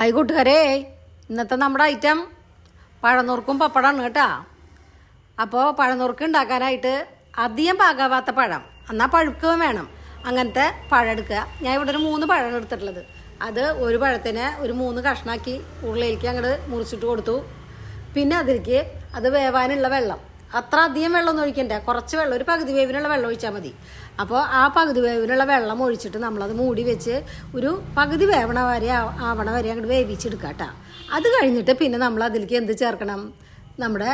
Hi കൂട്ടുകാരേ ഇന്നത്തെ നമ്മുടെ item പഴനുറുക്കും പപ്പടമാണ് കേട്ടാ. അപ്പോൾ പഴനുറുക്ക് ഉണ്ടാക്കാനായിട്ട് അധികം പാകാവാത്ത പഴം. എന്നാൽ പഴുക്കുക വേണം. അങ്ങനത്തെ പഴം എടുക്കുക. ഞാൻ ഇവിടെ ഒരു മൂന്ന് പഴം എടുത്തിട്ടുള്ളത്. അത് ഒരു പഴത്തിന് ഒരു മൂന്ന് കഷ്ണാക്കി ഉള്ളിലേക്ക് അങ്ങോട്ട് മുറിച്ചിട്ട് കൊടുത്തു. പിന്നെ അതിലേക്ക് അത് വേവാനുള്ള വെള്ളം. അത്ര അധികം വെള്ളമൊന്നും ഒഴിക്കണ്ട. കുറച്ച് വെള്ളം ഒരു പകുതി വേവിനുള്ള വെള്ളം ഒഴിച്ചാൽ മതി. അപ്പോൾ ആ പകുതി വേവിനുള്ള വെള്ളം ഒഴിച്ചിട്ട് നമ്മളത് മൂടി വെച്ച് ഒരു പകുതി വേവണ വരെ ആവണ വരെ അങ്ങോട്ട് വേവിച്ചെടുക്കുക കേട്ടോ അത് കഴിഞ്ഞിട്ട് പിന്നെ നമ്മൾ അതിലേക്ക് എന്ത് ചേർക്കണം? നമ്മുടെ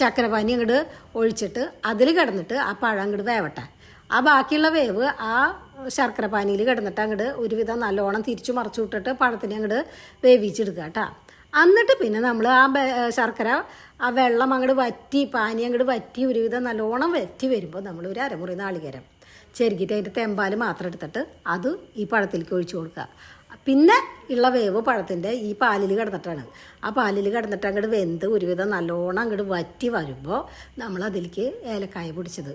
ചക്കരപ്പാനി അങ്ങോട്ട് ഒഴിച്ചിട്ട് അതിൽ കിടന്നിട്ട് ആ പഴം അങ്ങോട്ട് വേവട്ടെ. ആ ബാക്കിയുള്ള വേവ് ആ ശർക്കര പാനിയിൽ കിടന്നിട്ട് അങ്ങോട്ട് ഒരുവിധം നല്ലോണം തിരിച്ചു മറച്ചു വിട്ടിട്ട് പഴത്തിനെ അങ്ങോട്ട് വേവിച്ചെടുക്കുക കേട്ടോ എന്നിട്ട് പിന്നെ നമ്മൾ ആ ശർക്കര ആ വെള്ളം അങ്ങോട്ട് വറ്റി പാനി അങ്ങോട്ട് വറ്റി ഒരുവിധം നല്ലോണം വറ്റി വരുമ്പോൾ നമ്മൾ ഒരു അരമുറി നാളികേരം ചെരുക്കിയിട്ട് അതിന്റെ തെമ്പാൽ മാത്രം എടുത്തിട്ട് അത് ഈ പഴത്തിലേക്ക് ഒഴിച്ചു കൊടുക്കുക. പിന്നെ ഉള്ള വേവ് പഴത്തിന്റെ ഈ പാലിൽ കിടന്നിട്ടാണ്. ആ പാലിൽ കിടന്നിട്ട് അങ്ങോട്ട് വെന്ത് ഒരുവിധം നല്ലോണം അങ്ങോട്ട് വറ്റി വരുമ്പോൾ നമ്മൾ അതിലേക്ക് ഏലക്കായ പൊടിച്ചത്.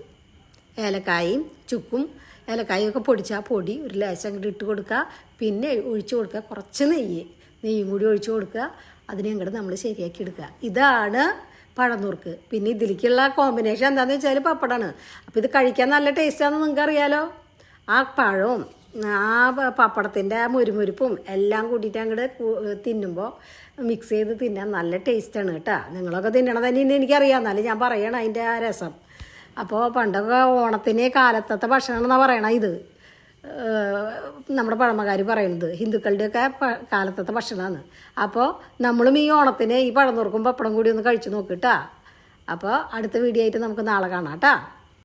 ഏലക്കായും ചുക്കും ഏലക്കായൊക്കെ പൊടിച്ചാൽ പൊടി ഒരു ലേശം അങ്ങോട്ട് ഇട്ട് കൊടുക്കുക. പിന്നെ ഒഴിച്ചു കൊടുക്കുക കുറച്ച് നെയ്യ്. നെയ്യും കൂടി ഒഴിച്ചു കൊടുക്കുക. അതിനെ അങ്ങോട്ട് നമ്മൾ ശരിയാക്കി എടുക്കുക. ഇതാണ് പഴനൂർക്ക്. പിന്നെ ഇതിലേക്കുള്ള കോമ്പിനേഷൻ എന്താണെന്ന് വെച്ചാൽ പപ്പടമാണ് അപ്പോൾ ഇത് കഴിക്കാൻ നല്ല ടേസ്റ്റാണെന്ന് നിങ്ങൾക്ക് അറിയാലോ? ആ പഴവും ആ പപ്പടത്തിന്റെ ആ മുരുമുരുപ്പും എല്ലാം കൂട്ടിയിട്ട് അങ്ങോട്ട് തിന്നുമ്പോൾ മിക്സ് ചെയ്ത് തിന്നാൻ നല്ല ടേസ്റ്റാണ് കേട്ടോ. നിങ്ങളൊക്കെ തിന്നണം തന്നെ എനിക്കറിയാം. എന്നാലും ഞാൻ പറയണം അതിന്റെ ആ രസം. അപ്പോൾ പണ്ടൊക്കെ ഓണത്തിന് കാലത്തത്തെ ഭക്ഷണമെന്നാണ് പറയണത് ഇത്. ഏഹ് നമ്മുടെ പഴമക്കാർ പറയുന്നത് ഹിന്ദുക്കളുടെയൊക്കെ കാലത്തത്തെ ഭക്ഷണമാണ്. അപ്പോൾ നമ്മളും ഈ ഓണത്തിന് ഈ പഴം നുറുക്കും പപ്പടം കൂടി ഒന്ന് കഴിച്ചു നോക്കിട്ടാ അപ്പോൾ അടുത്ത വീഡിയോ ആയിട്ട് നമുക്ക് നാളെ കാണാം കേട്ടോ